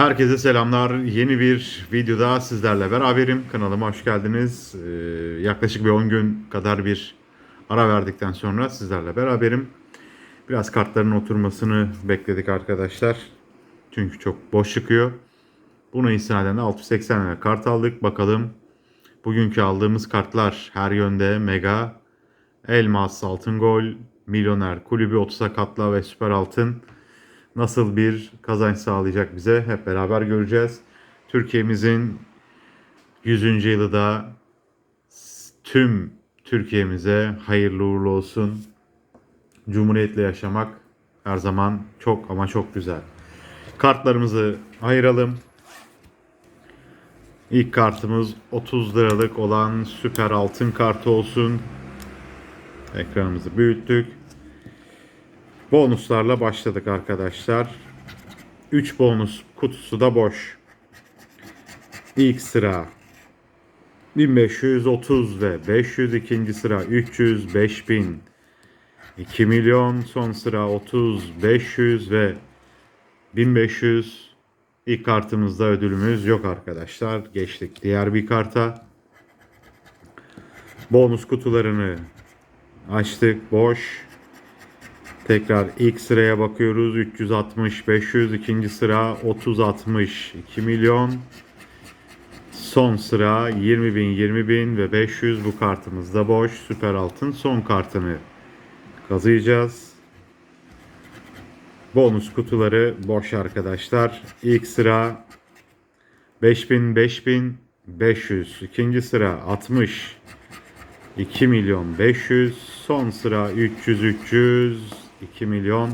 Herkese selamlar. Yeni bir videoda sizlerle beraberim. Kanalıma hoş geldiniz. Ee, yaklaşık bir 10 gün kadar bir ara verdikten sonra sizlerle beraberim. Biraz kartların oturmasını bekledik arkadaşlar. Çünkü çok boş çıkıyor. Buna istinaden de 680 lira kart aldık. Bakalım bugünkü aldığımız kartlar her yönde mega, elmas, altın gol, milyoner, kulübü 30'a katla ve süper altın nasıl bir kazanç sağlayacak bize hep beraber göreceğiz. Türkiye'mizin 100. yılı da tüm Türkiye'mize hayırlı uğurlu olsun. Cumhuriyetle yaşamak her zaman çok ama çok güzel. Kartlarımızı ayıralım. İlk kartımız 30 liralık olan süper altın kartı olsun. Ekranımızı büyüttük. Bonuslarla başladık arkadaşlar. 3 bonus kutusu da boş. İlk sıra 1530 ve 500 ikinci sıra 300 5000 2 milyon son sıra 30 500 ve 1500 İlk kartımızda ödülümüz yok arkadaşlar. Geçtik diğer bir karta. Bonus kutularını açtık. Boş. Tekrar ilk sıraya bakıyoruz. 360, 500. ikinci sıra 30, 60, 2 milyon. Son sıra 20 bin, 20 bin ve 500 bu kartımızda boş. Süper altın son kartını kazıyacağız. Bonus kutuları boş arkadaşlar. İlk sıra 5000, 5000, 500. İkinci sıra 60, 2 milyon 500. Son sıra 300, 300, 2 milyon.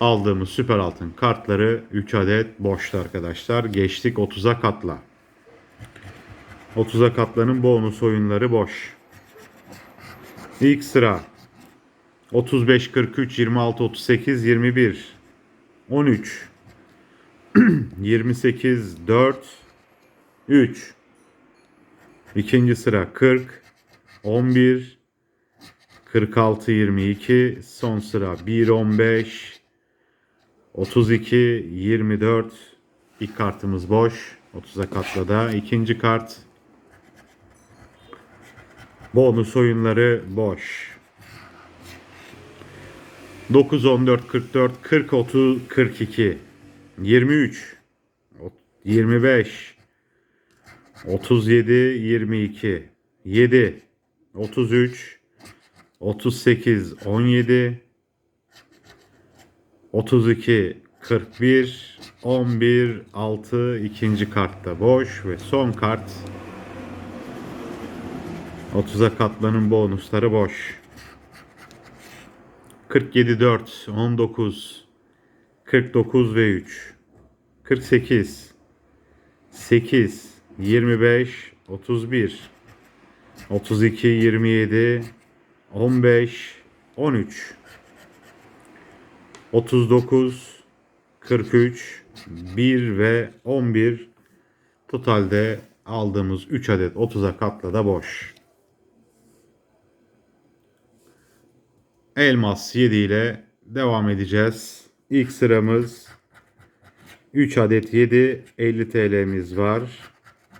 Aldığımız süper altın kartları 3 adet boştu arkadaşlar. Geçtik 30'a katla. 30'a katlanın bonus oyunları boş. İlk sıra 35, 43, 26, 38, 21, 13, 28, 4, 3. İkinci sıra 40, 11, 46, 22. Son sıra 1, 15, 32, 24. İlk kartımız boş. 30'a katladı. İkinci kart. Bonus oyunları boş. 9, 14, 44, 40, 30, 42, 23, 25, 37, 22, 7, 33, 38, 17, 32, 41, 11, 6, ikinci kartta boş ve son kart 30'a katlanın bonusları boş. 47 4 19 49 ve 3 48 8 25 31 32 27 15 13 39 43 1 ve 11 totalde aldığımız 3 adet 30'a katla da boş. Elmas 7 ile devam edeceğiz. İlk sıramız 3 adet 7 50 TL'miz var.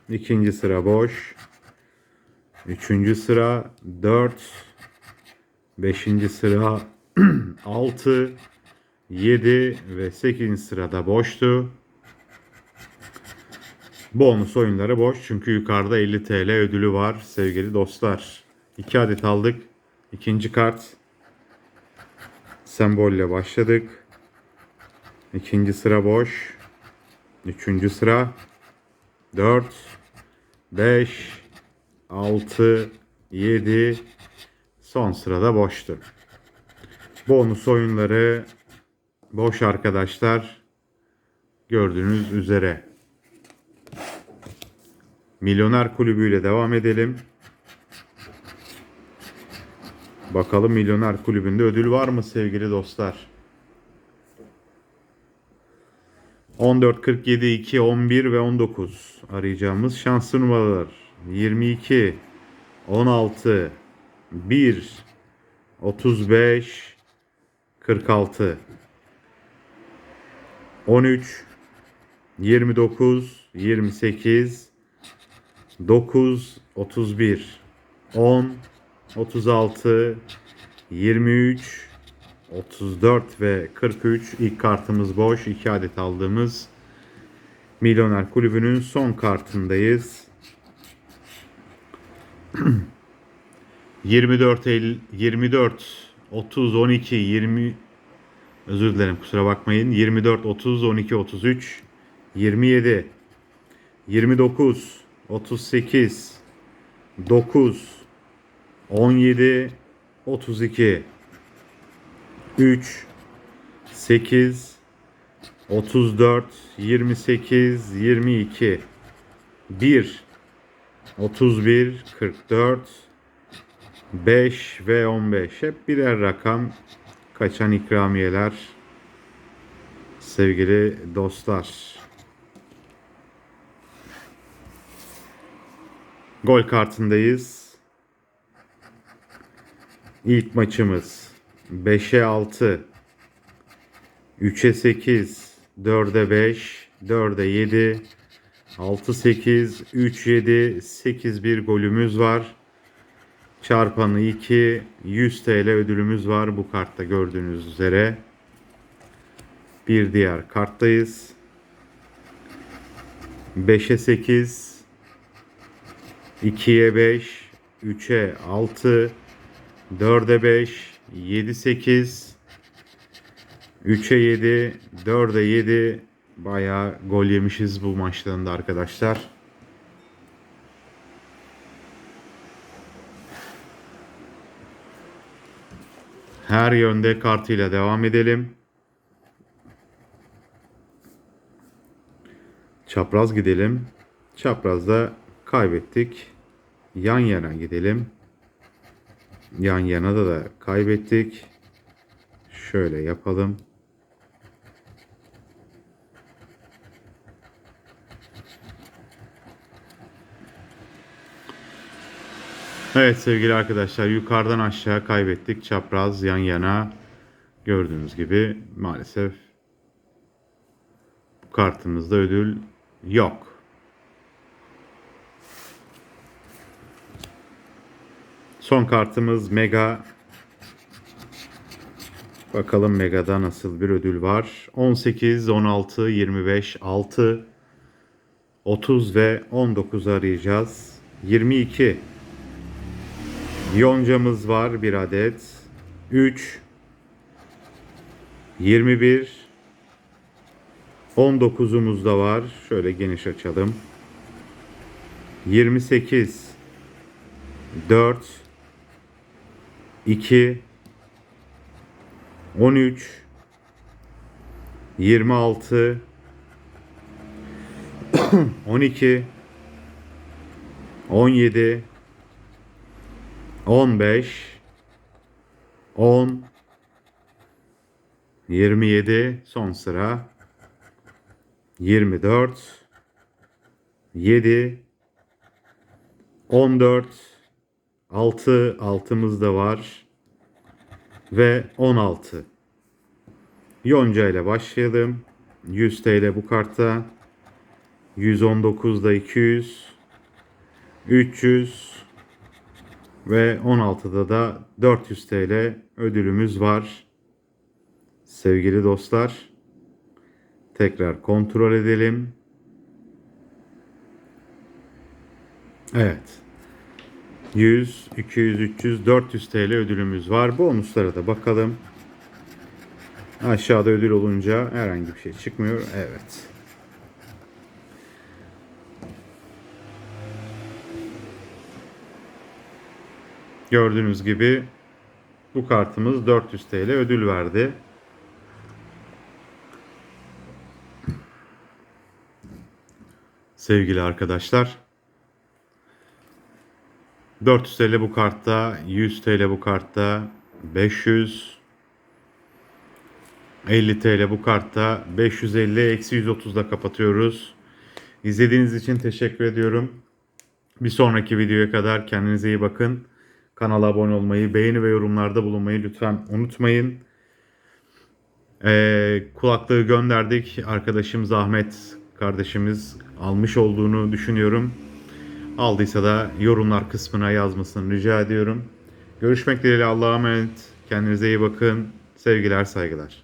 İkinci sıra boş. Üçüncü sıra 4. Beşinci sıra 6. 7 ve 8. sırada boştu. Bonus oyunları boş çünkü yukarıda 50 TL ödülü var sevgili dostlar. 2 adet aldık. İkinci kart sembolle başladık. İkinci sıra boş. Üçüncü sıra 4 5 6 7 son sırada boştu. Bonus oyunları boş arkadaşlar. Gördüğünüz üzere. Milyoner kulübüyle devam edelim. Bakalım Milyoner Kulübü'nde ödül var mı sevgili dostlar? 14, 47, 2, 11 ve 19 arayacağımız şanslı numaralar. 22, 16, 1, 35, 46. 13 29 28 9 31 10 36 23 34 ve 43 ilk kartımız boş. 2 adet aldığımız Milyoner Kulübü'nün son kartındayız. 24 Eylül 24 30 12 20 özür dilerim kusura bakmayın. 24 30 12 33 27 29 38 9 17 32 3 8 34 28 22 1 31 44 5 ve 15 hep birer rakam. Kaçan ikramiyeler. Sevgili dostlar. Gol kartındayız. İlk maçımız. 5'e 6 3'e 8 4'e 5 4'e 7 6 8 3 7 8 bir golümüz var. Çarpanı 2 100 TL ödülümüz var bu kartta gördüğünüz üzere. Bir diğer karttayız. 5'e 8 2'ye 5 3'e 6 4'e 5 7 8 3'e 7 4'e 7 bayağı gol yemişiz bu maçlarında arkadaşlar. Her yönde kartıyla devam edelim. Çapraz gidelim. Çaprazda kaybettik. Yan yana gidelim. Yan yana da da kaybettik. Şöyle yapalım. Evet sevgili arkadaşlar yukarıdan aşağı kaybettik. Çapraz yan yana gördüğünüz gibi maalesef bu kartımızda ödül yok. Son kartımız Mega. Bakalım Mega'da nasıl bir ödül var. 18, 16, 25, 6, 30 ve 19 arayacağız. 22 Yoncamız var bir adet. 3 21 19'umuz da var. Şöyle geniş açalım. 28 4 2 13 26 12 17 15 10 27 son sıra. 24 7 14 6 altımız da var. Ve 16 Yonca ile başlayalım. 100 TL bu kartta. 119'da 200 300 ve 16'da da 400 TL ödülümüz var. Sevgili dostlar, tekrar kontrol edelim. Evet. 100, 200, 300, 400 TL ödülümüz var. Bonuslara da bakalım. Aşağıda ödül olunca herhangi bir şey çıkmıyor. Evet. Gördüğünüz gibi bu kartımız 400 TL ödül verdi. Sevgili arkadaşlar. 400 TL bu kartta, 100 TL bu kartta, 500 50 TL bu kartta, 550 eksi 130'da kapatıyoruz. İzlediğiniz için teşekkür ediyorum. Bir sonraki videoya kadar kendinize iyi bakın. Kanala abone olmayı, beğeni ve yorumlarda bulunmayı lütfen unutmayın. Ee, kulaklığı gönderdik. Arkadaşım Zahmet kardeşimiz almış olduğunu düşünüyorum. Aldıysa da yorumlar kısmına yazmasını rica ediyorum. Görüşmek dileğiyle Allah'a emanet. Kendinize iyi bakın. Sevgiler, saygılar.